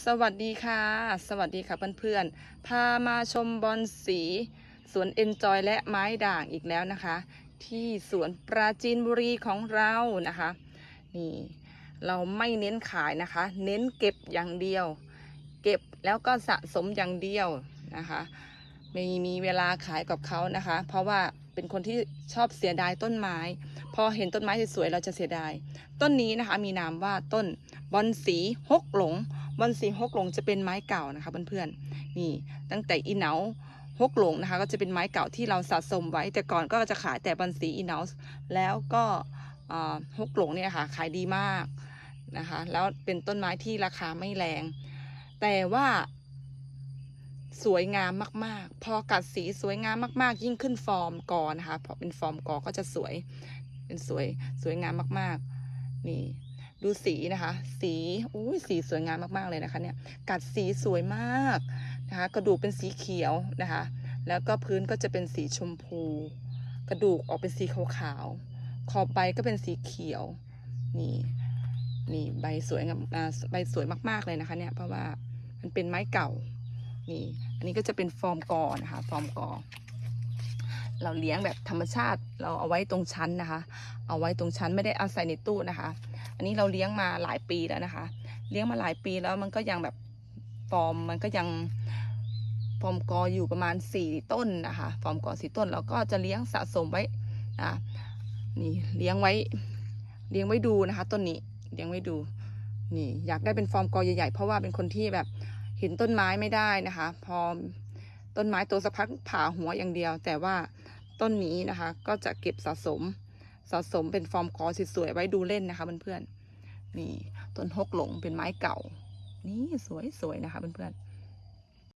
สวัสดีค่ะ สวัสดีค่ะเพื่อนๆ พามาชมบอลสีสวนเอนจอยและไม้ด่างอีกแล้วนะคะ ที่สวนปราจีนบุรีของเรานะคะ นี่เราไม่เน้นขายนะคะ เน้นเก็บอย่างเดียว เก็บแล้วก็สะสมอย่างเดียวนะคะไม่มีเวลาขายกับเขานะคะ เพราะว่าเป็นคนที่ชอบเสียดายต้นไม้ พอเห็นต้นไม้สวยๆเราจะเสียดาย ต้นนี้นะคะมีนามว่าต้นบอนสีฮกหลง บอนสีฮกหลงจะเป็นไม้เก่านะคะเพื่อนๆ นี่ตั้งแต่อีเหนาฮกหลงนะคะก็จะเป็นไม้เก่าที่เราสะสมไว้ แต่ก่อนก็จะขายแต่บอนสีอีเนาแล้วก็ฮกหลงเนี่ยค่ะขายดีมากนะคะแล้วเป็นต้นไม้ที่ราคาไม่แรง แต่ว่าสวยงามมาก ๆ พอกัดสีสวยงามมาก ๆ ยิ่งขึ้นฟอร์มกอนะคะพอเป็นฟอร์มกอก็จะสวย เป็นสวยสวยงามมากๆ นี่ดูสีนะคะ สีอุ้ยสีสวยงามมากๆเลยนะคะเนี่ยกัดสีสวยมากนะคะกระดูกเป็นสีเขียวนะคะ แล้วก็พื้นก็จะเป็นสีชมพู กระดูกออกเป็นสีขาวๆขอบใบก็เป็นสีเขียวนี่นี่ใบสวยงามใบสวยมากๆเลยนะคะเนี่ยเพราะว่ามันเป็นไม้เก่านี่อันนี้ก็จะเป็นฟอร์มกอนะคะฟอร์มกอ เราเลี้ยงแบบธรรมชาติเราเอาไว้ตรงชั้นนะคะ เอาไว้ตรงชั้นไม่ได้เอาใส่ในตู้นะคะ อันนี้เราเลี้ยงมาหลายปีแล้วนะคะ เลี้ยงมาหลายปีแล้วมันก็ยังแบบฟอร์มมันก็ยังฟอร์มกออยู่ประมาณสี่ต้นนะคะฟอร์มกอสี่ต้นเราก็จะเลี้ยงสะสมไว้อะนี่เลี้ยงไว้เลี้ยงไว้ดูนะคะต้นนี้เลี้ยงไว้ดูนี่อยากได้เป็นฟอร์มกอใหญ่ๆเพราะว่าเป็นคนที่แบบเห็นต้นไม้ไม่ได้นะคะ พอต้นไม้โตสักพักผ่าหัวอย่างเดียว แต่ว่า ต้นนี้นะคะ ก็จะเก็บสะสมสะสมเป็นฟอร์มคอสวยๆไว้ดูเล่นนะคะเพื่อนๆนี่ต้นฮกหลงเป็นไม้เก่า นี่สวยๆนะคะเพื่อนๆ